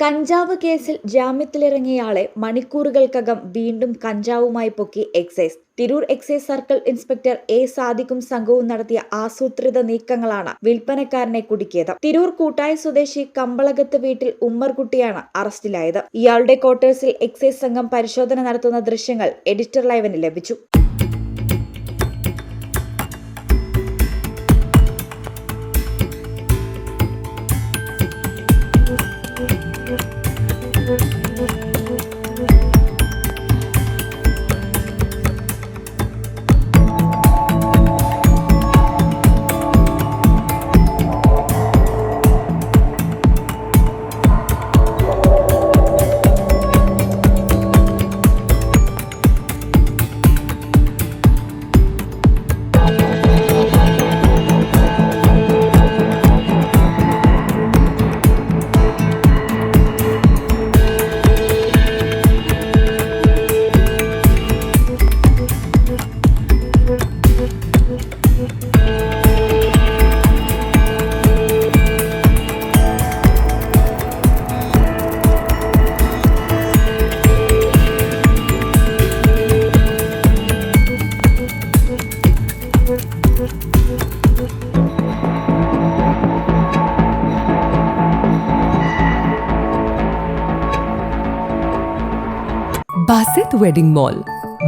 കഞ്ചാവ് കേസിൽ ജാമ്യത്തിലിറങ്ങിയയാളെ മണിക്കൂറുകൾക്കകം വീണ്ടും കഞ്ചാവുമായി പൊക്കി excise. Tirur excise circle inspector A സാദിക്കും സംഘവും നടത്തിയ ആസൂത്രിത നീക്കങ്ങളാണ് വിൽപ്പനക്കാരനെ കുടുക്കിയത്. തിരൂർ കൂട്ടായ സ്വദേശി കമ്പളകത്ത് വീട്ടിൽ ഉമ്മർകുട്ടിയാണ് അറസ്റ്റിലായത്. ഇയാളുടെ ക്വാർട്ടേഴ്സിൽ എക്സൈസ് സംഘം പരിശോധന നടത്തുന്ന ദൃശ്യങ്ങൾ എഡിറ്റർ ലൈവിന് ലഭിച്ചു. Basith wedding mall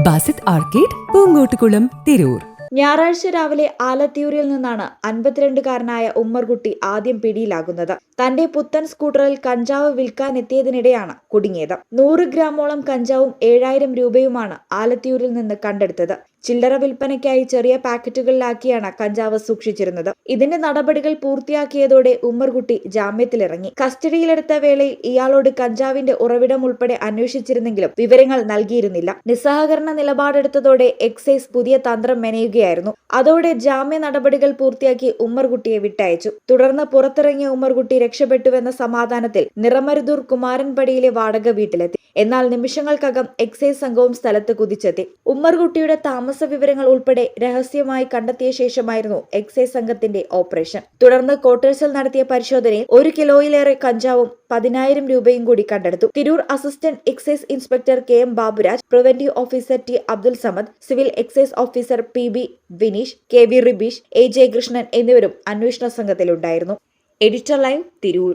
Basith arcade Poongottukulam Tirur. ഞായറാഴ്ച രാവിലെ ആലത്തിയൂരിൽ നിന്നാണ് അൻപത്തിരണ്ടുകാരനായ ഉമ്മർകുട്ടി ആദ്യം പിടിയിലാകുന്നത്. തന്റെ പുത്തൻ സ്കൂട്ടറിൽ കഞ്ചാവ് വിൽക്കാൻ എത്തിയതിനിടെയാണ് കുടുങ്ങിയത്. നൂറ് ഗ്രാമോളം കഞ്ചാവും ഏഴായിരം രൂപയുമാണ് ആലത്തിയൂരിൽ നിന്ന് കണ്ടെടുത്തത്. ചില്ലറ വിൽപ്പനയ്ക്കായി ചെറിയ പാക്കറ്റുകളിലാക്കിയാണ് കഞ്ചാവ് സൂക്ഷിച്ചിരുന്നത്. ഇതിന്റെ നടപടികൾ പൂർത്തിയാക്കിയതോടെ ഉമ്മർകുട്ടി ജാമ്യത്തിലിറങ്ങി. കസ്റ്റഡിയിലെടുത്ത വേളയിൽ ഇയാളോട് കഞ്ചാവിന്റെ ഉറവിടം ഉൾപ്പെടെ അന്വേഷിച്ചിരുന്നെങ്കിലും വിവരങ്ങൾ നൽകിയിരുന്നില്ല. നിസ്സഹകരണ നിലപാടെടുത്തതോടെ എക്സൈസ് പുതിയ തന്ത്രം മെനയുകയായിരുന്നു. അതോടെ ജാമ്യ നടപടികൾ പൂർത്തിയാക്കി ഉമ്മർകുട്ടിയെ വിട്ടയച്ചു. തുടർന്ന് പുറത്തിറങ്ങിയ ഉമ്മർകുട്ടി രക്ഷപ്പെട്ടുവെന്ന സമാധാനത്തിൽ നിറമരുതൂർ കുമാരൻപടിയിലെ വാടക വീട്ടിലെത്തി. എന്നാൽ നിമിഷങ്ങൾക്കകം എക്സൈസ് സംഘവും സ്ഥലത്ത് കുതിച്ചെത്തി. ഉമ്മർകുട്ടിയുടെ താമസ വിവരങ്ങൾ ഉൾപ്പെടെ രഹസ്യമായി കണ്ടെത്തിയ ശേഷമായിരുന്നു എക്സൈസ് സംഘത്തിന്റെ ഓപ്പറേഷൻ. തുടർന്ന് ക്വാർട്ടേഴ്സിൽ നടത്തിയ പരിശോധനയിൽ ഒരു കിലോയിലേറെ കഞ്ചാവും പതിനായിരം രൂപയും കൂടി കണ്ടെടുത്തു. Tirur assistant excise inspector K M Baburaj preventive officer T Abdul Samad civil excise officer P B Vineesh K V Ribeesh A J Krishnan എന്നിവരും അന്വേഷണ സംഘത്തിലുണ്ടായിരുന്നു. Editor live Tirur.